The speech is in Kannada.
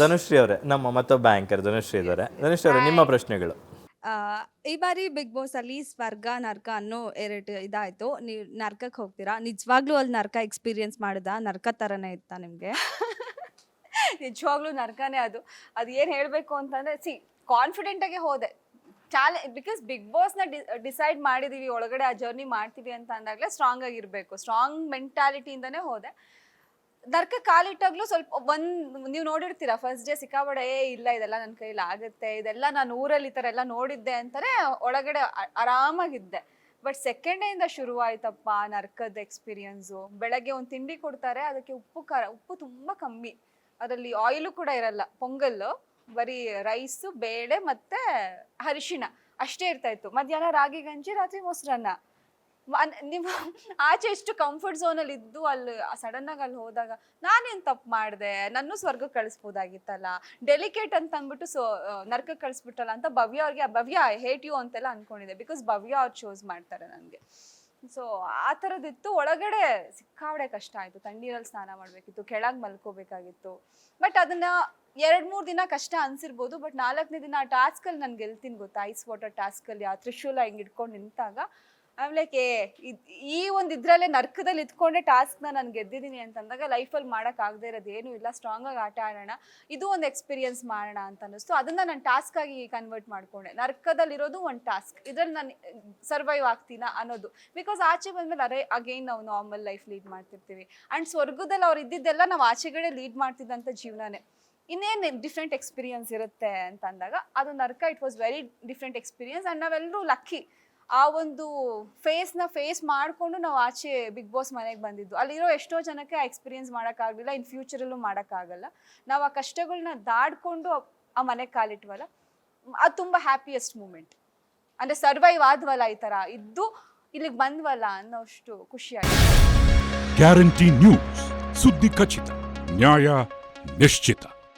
ಧನುಶ್ರೀ ಅವರೇ ನಮ್ಮ ಮತ್ತೊಬ್ಬ ಆಂಕರ್ ಧನುಶ್ರೀ ಇದ್ದಾರೆ. ಧನುಶ್ರೀ ಅವರೇ ನಿಮ್ಮ ಪ್ರಶ್ನೆಗಳು. ಆ, ಈ ಬಾರಿ ಬಿಗ್ ಬಾಸ್ ಅಲ್ಲಿ ಸ್ವರ್ಗ ನರ್ಕ ಅನ್ನೋ ಎರಡು ಇದಾಯ್ತು. ನೀವು ನರ್ಕಕ್ಕೆ ಹೋಗ್ತೀರಾ? ನಿಜವಾಗ್ಲೂ ಅಲ್ಲಿ ನರ್ಕ ಎಕ್ಸ್ಪೀರಿಯನ್ಸ್ ಮಾಡಿದ? ನರ್ಕ ತರನೇ ಇತ್ತಾ ನಿಮ್ಗೆ? ನಿಜವಾಗ್ಲೂ ನರ್ಕನೇ ಅದು. ಅದು ಏನು ಹೇಳಬೇಕು ಅಂತಂದ್ರೆ ಸಿ ಕಾನ್ಫಿಡೆಂಟ್ ಆಗಿ ಹೋದೆ. ಚಾಲೆ ಬಿಕಾಸ್ ಬಿಗ್ ಬಾಸ್ನ ಡಿಸೈಡ್ ಮಾಡಿದೀವಿ ಒಳಗಡೆ ಆ ಜರ್ನಿ ಮಾಡ್ತೀವಿ ಅಂತ ಅಂದಾಗಲೇ ಸ್ಟ್ರಾಂಗ್ ಆಗಿರಬೇಕು. ಸ್ಟ್ರಾಂಗ್ ಮೆಂಟಾಲಿಟಿಯಿಂದನೇ ಹೋದೆ. ನರ್ಕ ಕಾಲಿಟ್ಟಾಗ್ಲೂ ಸ್ವಲ್ಪ ಒಂದ್, ನೀವು ನೋಡಿರ್ತೀರಾ ಫಸ್ಟ್ ಡೇ ಸಿಕ್ಕಾಬಡೆ ಏ, ಇಲ್ಲ, ಇದೆಲ್ಲ ನನ್ನ ಕೈಲಿ ಆಗುತ್ತೆ, ಇದೆಲ್ಲ ನಾನು ಊರಲ್ಲಿ ಈ ಥರ ಎಲ್ಲ ನೋಡಿದ್ದೆ ಅಂತಾರೆ ಒಳಗಡೆ ಆರಾಮಾಗಿದ್ದೆ. ಬಟ್ ಸೆಕೆಂಡ್ ಡೇಯಿಂದ ಶುರುವಾಯ್ತಪ್ಪ ನರ್ಕದ ಎಕ್ಸ್ಪೀರಿಯನ್ಸು ಬೆಳಗ್ಗೆ ಒಂದು ತಿಂಡಿ ಕೊಡ್ತಾರೆ, ಅದಕ್ಕೆ ಉಪ್ಪು, ಖಾರ, ಉಪ್ಪು ತುಂಬ ಕಮ್ಮಿ. ಅದರಲ್ಲಿ ಆಯಿಲು ಕೂಡ ಇರಲ್ಲ ಪೊಂಗಲ್ಲು ಬರೀ ರೈಸು ಬೇಳೆ ಮತ್ತೆ ಅರಿಶಿಣ, ಅಷ್ಟೇ ಇರ್ತಾ ಇತ್ತು. ಮಧ್ಯಾಹ್ನ ರಾಗಿ ಗಂಜಿ, ರಾತ್ರಿ ಮೊಸರನ್ನ. ನೀವು ಆಚೆ ಎಷ್ಟು ಕಂಫರ್ಟ್ ಝೋನಲ್ಲಿ ಇದ್ದು ಅಲ್ಲಿ ಸಡನ್ ಆಗಿ ಅಲ್ಲಿ ಹೋದಾಗ ನಾನೇನು ತಪ್ಪು ಮಾಡಿದೆ? ನನ್ನ ಸ್ವರ್ಗಕ್ಕೆ ಕಳಿಸ್ಬೋದಾಗಿತ್ತಲ್ಲ. ಡೆಲಿಕೇಟ್ ಅಂತ ಅಂದ್ಬಿಟ್ಟು ಸೊ ನರ್ಕ ಕಳಿಸ್ಬಿಟ್ಟಲ್ಲ ಅಂತ ಭವ್ಯ ಅವ್ರಿಗೆ ಭವ್ಯ ಹೇಟ್ ಯು ಅಂತೆಲ್ಲ ಅನ್ಕೊಂಡಿದ್ದೆ. ಬಿಕಾಸ್ ಭವ್ಯ ಅವ್ರು ಚೂಸ್ ಮಾಡ್ತಾರೆ ನನಗೆ. ಸೊ ಆ ಥರದ್ದಿತ್ತು ಒಳಗಡೆ ಸಿಕ್ಕಾವಡೆ ಕಷ್ಟ ಆಯಿತು. ತಣ್ಣೀರಲ್ಲಿ ಸ್ನಾನ ಮಾಡಬೇಕಿತ್ತು, ಕೆಳಗೆ ಮಲ್ಕೋಬೇಕಾಗಿತ್ತು. ಬಟ್ ಅದನ್ನು ಎರಡು, ಮೂರು ದಿನ ಕಷ್ಟ ಅನ್ಸಿರ್ಬೋದು. ಬಟ್ ನಾಲ್ಕನೇ ದಿನ ಆ ಟಾಸ್ಕಲ್ಲಿ ನಾನು ಗೆಲ್ತೀನಿ ಗೊತ್ತಾ? ಐಸ್ ವಾಟರ್ ಟಾಸ್ಕಲ್ಲಿ ಆ ತ್ರಿಶೂಲ ಹಿಂಗೆ ಇಟ್ಕೊಂಡು ನಿಂತಾಗ ಐಮ್ ಲೈಕ್ ಏ ಇದ್- ಈ ಒಂದು ಇದ್ರಲ್ಲೇ ನರ್ಕದಲ್ಲಿ ಇದ್ಕೊಂಡೆ ಟಾಸ್ಕ್ನ ನಾನು ಗೆದ್ದಿದ್ದೀನಿ ಅಂತಂದಾಗ ಲೈಫಲ್ಲಿ ಆಗದೇ ಇರೋದು ಏನೂ ಇಲ್ಲ ಸ್ಟ್ರಾಂಗಾಗಿ ಆಟ ಆಡೋಣ, ಇದು ಒಂದು ಎಕ್ಸ್ಪೀರಿಯನ್ಸ್ ಮಾಡೋಣ ಅಂತ ಅನ್ನಿಸ್ತು. ಅದನ್ನು ನಾನು ಟಾಸ್ಕ್ ಆಗಿ ಕನ್ವರ್ಟ್ ಮಾಡ್ಕೊಂಡೆ. ನರ್ಕದಲ್ಲಿರೋದು ಒಂದು ಟಾಸ್ಕ್ ಇದ್ರಲ್ಲಿ ನಾನು ಸರ್ವೈವ್ ಆಗ್ತೀನ ಅನ್ನೋದು. ಬಿಕಾಸ್ ಆಚೆ ಬಂದ್ಮೇಲೆ ಅರೆ ಅಗೈನ್ ನಾವು ನಾರ್ಮಲ್ ಲೈಫ್ ಲೀಡ್ ಮಾಡ್ತಿರ್ತೀವಿ. ಆ್ಯಂಡ್ ಸ್ವರ್ಗದಲ್ಲಿ ಅವ್ರು ಇದ್ದಿದ್ದೆಲ್ಲ ನಾವು ಆಚೆಗಡೆ ಲೀಡ್ ಮಾಡ್ತಿದ್ದಂಥ ಜೀವನನೇ. ಇನ್ನೇನು ಡಿಫ್ರೆಂಟ್ ಎಕ್ಸ್ಪೀರಿಯನ್ಸ್ ಇರುತ್ತೆ ಅಂತ ಅಂದಾಗ ಅದು ನರ್ಕ it was very different experience and ನಾವೆಲ್ಲರೂ ಲಕ್ಕಿ ಆ ಒಂದು ಫೇಸ್ನ ಫೇಸ್ ಮಾಡಿಕೊಂಡು ನಾವು ಆಚೆ ಬಿಗ್ ಬಾಸ್ ಮನೆಗೆ ಬಂದಿದ್ದು. ಅಲ್ಲಿರೋ ಎಷ್ಟೋ ಜನಕ್ಕೆ ಆ ಎಕ್ಸ್ಪೀರಿಯನ್ಸ್ ಮಾಡೋಕ್ಕಾಗಲಿಲ್ಲ, ಇನ್ ಫ್ಯೂಚರಲ್ಲೂ ಮಾಡೋಕ್ಕಾಗಲ್ಲ. ನಾವು ಆ ಕಷ್ಟಗಳನ್ನ ದಾಡ್ಕೊಂಡು ಆ ಮನೆಗೆ ಕಾಲಿಟ್ವಲ್ಲ, ಅದು ತುಂಬ ಹ್ಯಾಪಿಯೆಸ್ಟ್ ಮೂಮೆಂಟ್ ಅಂದರೆ ಸರ್ವೈವ್ ಆದ್ವಲ್ಲ ಈ ಥರ ಇದ್ದು ಇಲ್ಲಿಗೆ ಬಂದ್ವಲ್ಲ ಅನ್ನೋಷ್ಟು ಖುಷಿಯಾಗಿದೆ ಗ್ಯಾರಂಟಿ ನ್ಯೂಸ್ ಸುದ್ದಿ ಖಚಿತ, ನ್ಯಾಯ ನಿಶ್ಚಿತ.